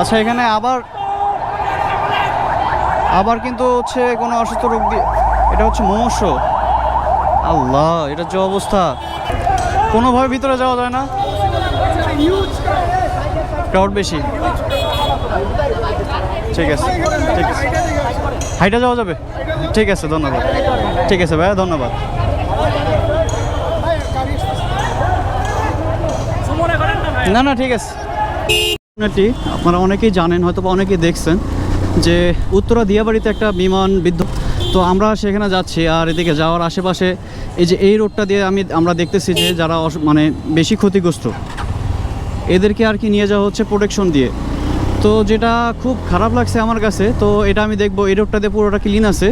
আচ্ছা এখানে আবার আবার কিন্তু হচ্ছে কোনো অসুস্থ রোগ দিয়ে এটা হচ্ছে মোমোস আল্লাহ, এটা যে অবস্থা। কোনোভাবে ভিতরে যাওয়া যায় না। ক্রাউড বেশি। ঠিক আছে ঠিক আছে। হাইটা যাওয়া যাবে? ঠিক আছে, ধন্যবাদ। ঠিক আছে ভাইয়া, ধন্যবাদ। না না, ঠিক আছে। ঘটনাটি আপনারা অনেকেই জানেন হয়তো বা অনেকেই দেখছেন, যে উত্তরা দিয়াবাড়িতে একটা বিমান বিদ্ধ তো আমরা সেখানে যাচ্ছি আর এদিকে যাওয়ার আশেপাশে এই যে এই রোডটা দিয়ে আমি আমরা দেখতেছি যে যারা মানে বেশি ক্ষতিগ্রস্ত, এদেরকে আর কি নিয়ে যাওয়া হচ্ছে প্রোটেকশন দিয়ে। তো যেটা খুব খারাপ লাগছে আমার কাছে, তো এটা আমি দেখব, এই রোডটা দিয়ে পুরোটা ক্লিন আছে।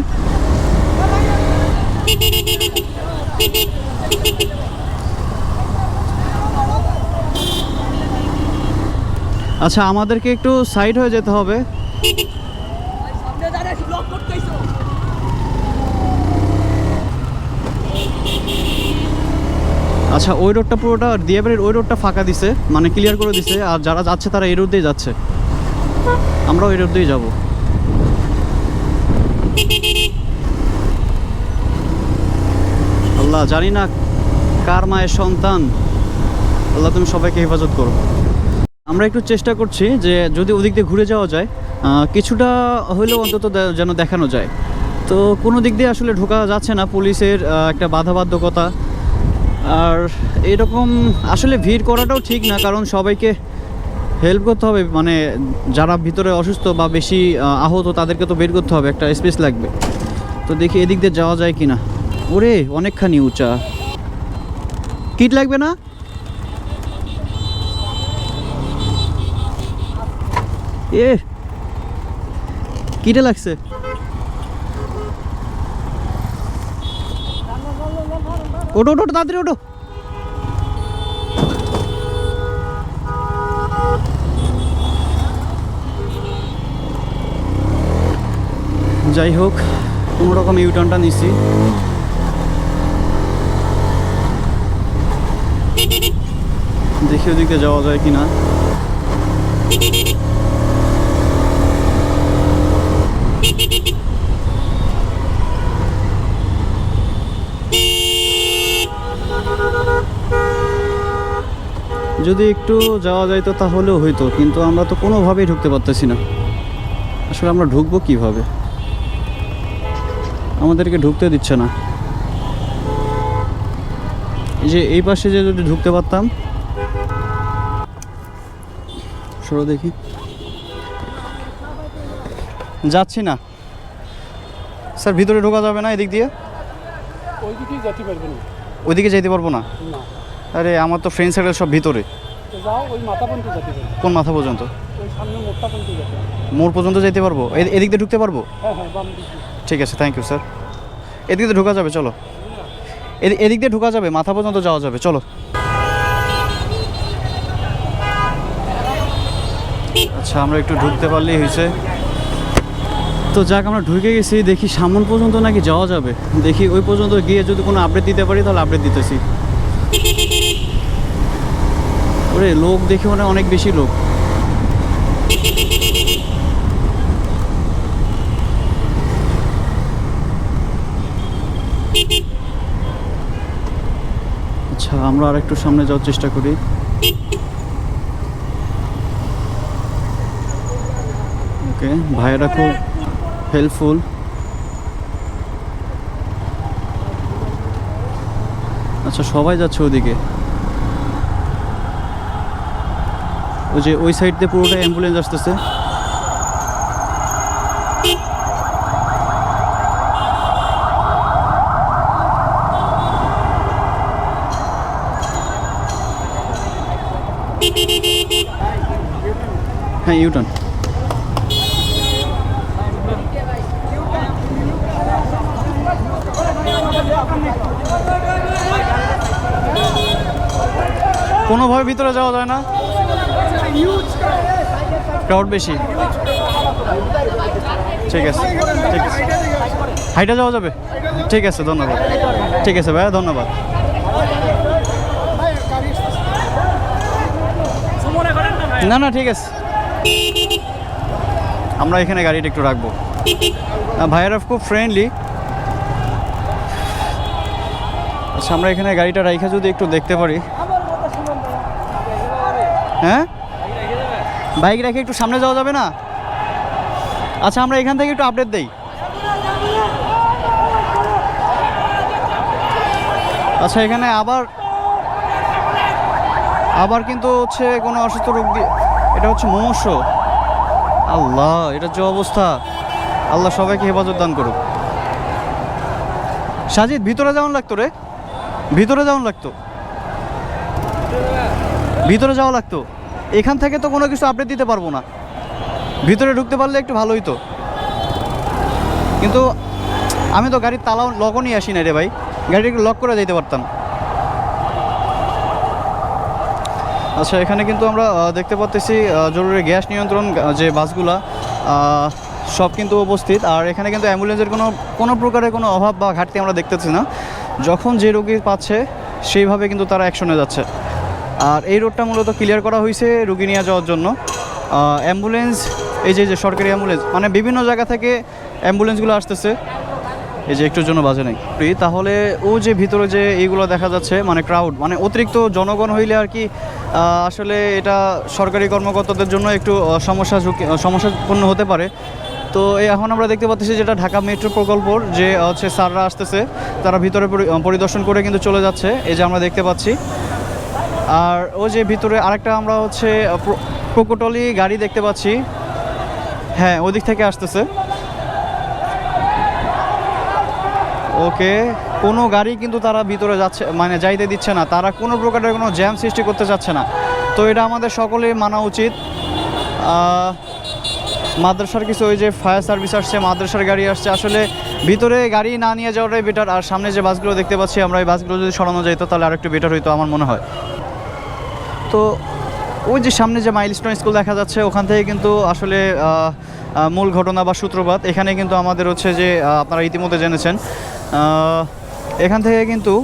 আচ্ছা আমাদেরকে একটু সাইড হয়ে যেতে হবে। আচ্ছা ওই রোডটা পুরোটা, দিয়াবাড়ির ওই রোডটা ফাঁকা দিছে মানে ক্লিয়ার করে দিছে, আর যারা যাচ্ছে তারা এই রোড দিয়ে যাচ্ছে। আমরাও এই রোড দিয়েই যাব। আল্লাহ, জানি না কার মায়ের সন্তান। আল্লাহ, তুমি সবাইকে হেফাজত করো। আমরা একটু চেষ্টা করছি যে যদি ওদিক দিয়ে ঘুরে যাওয়া যায় কিছুটা হলেও অন্তত যেন দেখানো যায়। তো কোনো দিক দিয়ে আসলে ঢোকা যাচ্ছে না পুলিশের একটা বাধাবাধ্যকতা আর এরকম আসলে ভিড় করাটাও ঠিক না, কারণ সবাইকে হেল্প করতে হবে। মানে যারা ভিতরে অসুস্থ বা বেশি আহত, তাদেরকে তো বের করতে হবে, একটা স্পেস লাগবে। তো দেখি এদিক দিয়ে যাওয়া যায় কি না ওরে, অনেকখানি উঁচা। কিট লাগবে না? এ, কিটে লাগছে? ওটো ওটো তাড়াতাড়ি ওটো যাই হোক, কোনো রকম ইউটার্নটা নিছি। দেখি ওদিকে যাওয়া যায় কি না যদি একটু যাওয়া যাইতো তাহলেও হইতো কিন্তু আমরা তো কোনোভাবেই ঢুকতে পারতেছি না। আসলে আমরা ঢুকবো কীভাবে? আমাদেরকে ঢুকতে দিচ্ছে না। এই যে এই পাশে যে যদি ঢুকতে পারতাম। সরো দেখি। যাচ্ছি না। স্যার ভিতরে ঢোকা যাবে না এদিক দিয়ে? ওইদিকেই যেতে পারবে না। ওইদিকে যেতে পারব না। আরে আমার তো ফ্রেন্ড সার্কেল সব ভিতরে। কোন মাথা পর্যন্ত? মোড় পর্যন্ত যেতে পারব? এদিক দিয়ে ঢুকতে পারব? হ্যাঁ হ্যাঁ ঠিক আছে থ্যাংক ইউ স্যার এদিক দিয়ে ঢোকা যাবে চলো। এদি- এদিক দিয়ে ঢোকা যাবে মাথা পর্যন্ত যাওয়া যাবে চলো। আচ্ছা আমরা একটু ঢুকতে পারলেই হয়েছে। তো যাক আমরা ঢুকে গেছি দেখি সামন পর্যন্ত নাকি যাওয়া যাবে। দেখি ওই পর্যন্ত গিয়ে যদি কোনো আপডেট দিতে পারি তাহলে আপডেট দিতেছি। ওরে, লোক দেখি মানে অনেক বেশি লোক। আচ্ছা আমরা আর একটু সামনে যাওয়ার চেষ্টা করি। ওকে, ভাইয়েরা খুব হেল্পফুল আচ্ছা সবাই যাচ্ছে ওদিকে। ওই যে ওই সাইড দিয়ে পুরোটা অ্যাম্বুলেন্স আসতেছে। হ্যাঁ ইউটার্ন কোনোভাবে ভিতরে যাওয়া যায় না। ক্রাউড বেশি। ঠিক আছে ঠিক আছে। হাইটা যাওয়া যাবে? ঠিক আছে, ধন্যবাদ। ঠিক আছে ভাইয়া, ধন্যবাদ। না না, ঠিক আছে। আমরা এখানে গাড়িটা একটু রাখব। ভাইয়েরা খুব ফ্রেন্ডলি আচ্ছা আমরা এখানে গাড়িটা রাইখা যদি একটু দেখতে পারি। হ্যাঁ? বাইক রেখে একটু সামনে যাওয়া যাবে না? আচ্ছা আমরা এখান থেকে একটু আপডেট দেই। আচ্ছা এখানে আবার আবার কিন্তু হচ্ছে কোনো অসুস্থ রোগী এটা হচ্ছে মমস্য। আল্লাহ, এটা যে অবস্থা। আল্লাহ সবাইকে হেফাজত দান করুক। সাজিদ, ভিতরে যেমন লাগতো রে? ভিতরে যেমন লাগতো। ভিতরে যাওয়া লাগতো। এখান থেকে তো কোনো কিছু আপডেট দিতে পারব না। ভিতরে ঢুকতে পারলে একটু ভালোই তো। কিন্তু আমি তো গাড়ির তালাও লকও নিয়ে আসি না রে ভাই। গাড়ি একটু লক করে যেতে পারতাম। আচ্ছা এখানে কিন্তু আমরা দেখতে পাচ্তেছি জরুরি গ্যাস নিয়ন্ত্রণ যে বাসগুলা সব কিন্তু উপস্থিত। আর এখানে কিন্তু অ্যাম্বুলেন্সের কোনো কোনো প্রকারের কোনো অভাব বা ঘাটতি আমরা দেখতেছি না। যখন যে রোগী পাচ্ছে, সেইভাবে কিন্তু তারা অ্যাকশনে যাচ্ছে। আর এই রোডটা মূলত ক্লিয়ার করা হয়েছে রুগী নিয়ে যাওয়ার জন্য। অ্যাম্বুলেন্স এই যে যে সরকারি অ্যাম্বুলেন্স মানে বিভিন্ন জায়গা থেকে অ্যাম্বুলেন্সগুলো আসতেছে। এই যে একটুর জন্য বাজে নাই। তাহলে ও যে ভিতরে যে এইগুলো দেখা যাচ্ছে মানে ক্রাউড মানে অতিরিক্ত জনগণ হইলে আর কি আসলে এটা সরকারি কর্মকর্তাদের জন্য একটু সমস্যা ঝুঁকি সমস্যাপূর্ণ হতে পারে। তো এই এখন আমরা দেখতে পাচ্ছি যেটা ঢাকা মেট্রো প্রকল্পর যে, হচ্ছে স্যাররা আসতেছে, তারা ভিতরে পরিদর্শন করে কিন্তু চলে যাচ্ছে। এই যে আমরা দেখতে পাচ্ছি আর ও যে ভিতরে আরেকটা আমরা হচ্ছে প্র- গাড়ি দেখতে পাচ্ছি। হ্যাঁ ওদিক থেকে আসতেছে। ওকে, কোনো গাড়ি কিন্তু তারা ভিতরে যাচ্ছে মানে যাইতে দিচ্ছে না। তারা কোনো প্রকারের কোনো জ্যাম সৃষ্টি করতে চাচ্ছে না। তো এটা আমাদের সকলেই মানা উচিত। মাদ্রাসার কিছু ওই যে ফায়ার সার্ভিস আসছে, মাদ্রাসার গাড়ি আসছে। আসলে ভিতরে গাড়ি না নিয়ে যাওয়াটাই বেটার আর সামনে যে বাসগুলো দেখতে পাচ্ছি আমরা, এই বাসগুলো যদি সরানো যেত তাহলে আরেকটু বেটার হইতো আমার মনে হয়। তো ওই যে সামনে যে মাইলস্টোন স্কুল দেখা যাচ্ছে, ওখান থেকে কিন্তু আসলে মূল ঘটনা বা সূত্রপাত। এখানে কিন্তু আমাদের হচ্ছে যে আপনারা ইতিমধ্যে জেনেছেন। এখান থেকে কিন্তু,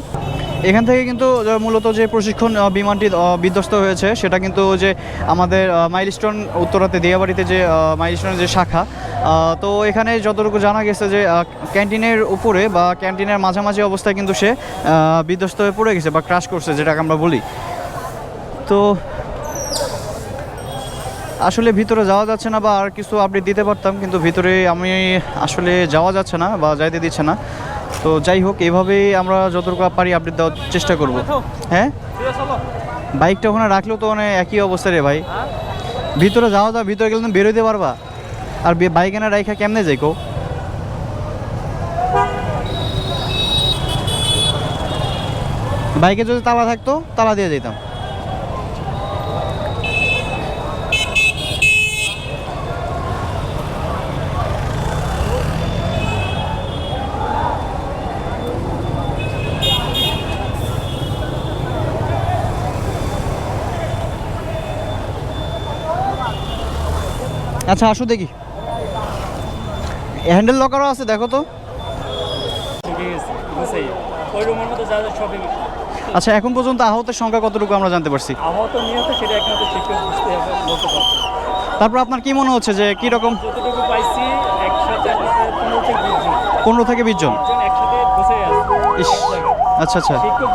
এখান থেকে কিন্তু মূলত যে প্রশিক্ষণ বিমানটি বিধ্বস্ত হয়েছে, সেটা কিন্তু যে আমাদের মাইলস্টোন উত্তরাতে, দিয়াবাড়িতে যে মাইলস্টোনের যে শাখা তো এখানে যতটুকু জানা গেছে যে ক্যান্টিনের উপরে বা ক্যান্টিনের মাঝামাঝি অবস্থায় কিন্তু সে বিধ্বস্ত হয়ে পড়ে গেছে বা ক্রাশ করছে, যেটাকে আমরা বলি। তো আসলে ভিতরে যাওয়া যাচ্ছে না বা আর কিছু আপডেট দিতে পারতাম কিন্তু ভিতরে আমি আসলে যাওয়া যাচ্ছে না বা যাইতে দিচ্ছে না। তো যাই হোক এভাবেই আমরা যতটুকু পারি আপডেট দেওয়ার চেষ্টা করব। হ্যাঁ? বাইকটা ওখানে রাখলেও তো মানে একই অবস্থা রে ভাই। ভিতরে যাওয়া যায় ভিতরে গেলে তুমি বেরোতে পারবা। আর বাইক এনে রাইখা কেমনে যাই কো বাইকে যদি তালা থাকতো তালা দিয়ে যেতাম আচ্ছা আসো দেখি। হ্যান্ডেল লকারও আছে, দেখো তো। আচ্ছা এখন পর্যন্ত আহতের সংখ্যা কতটুকু আমরা জানতে পারছি? বুঝতে তারপর আপনার কি মনে হচ্ছে যে কি রকম পাইছি একসাথে পনেরো থেকে বিশ জন। একসাথে আচ্ছা আচ্ছা। শিক্ষক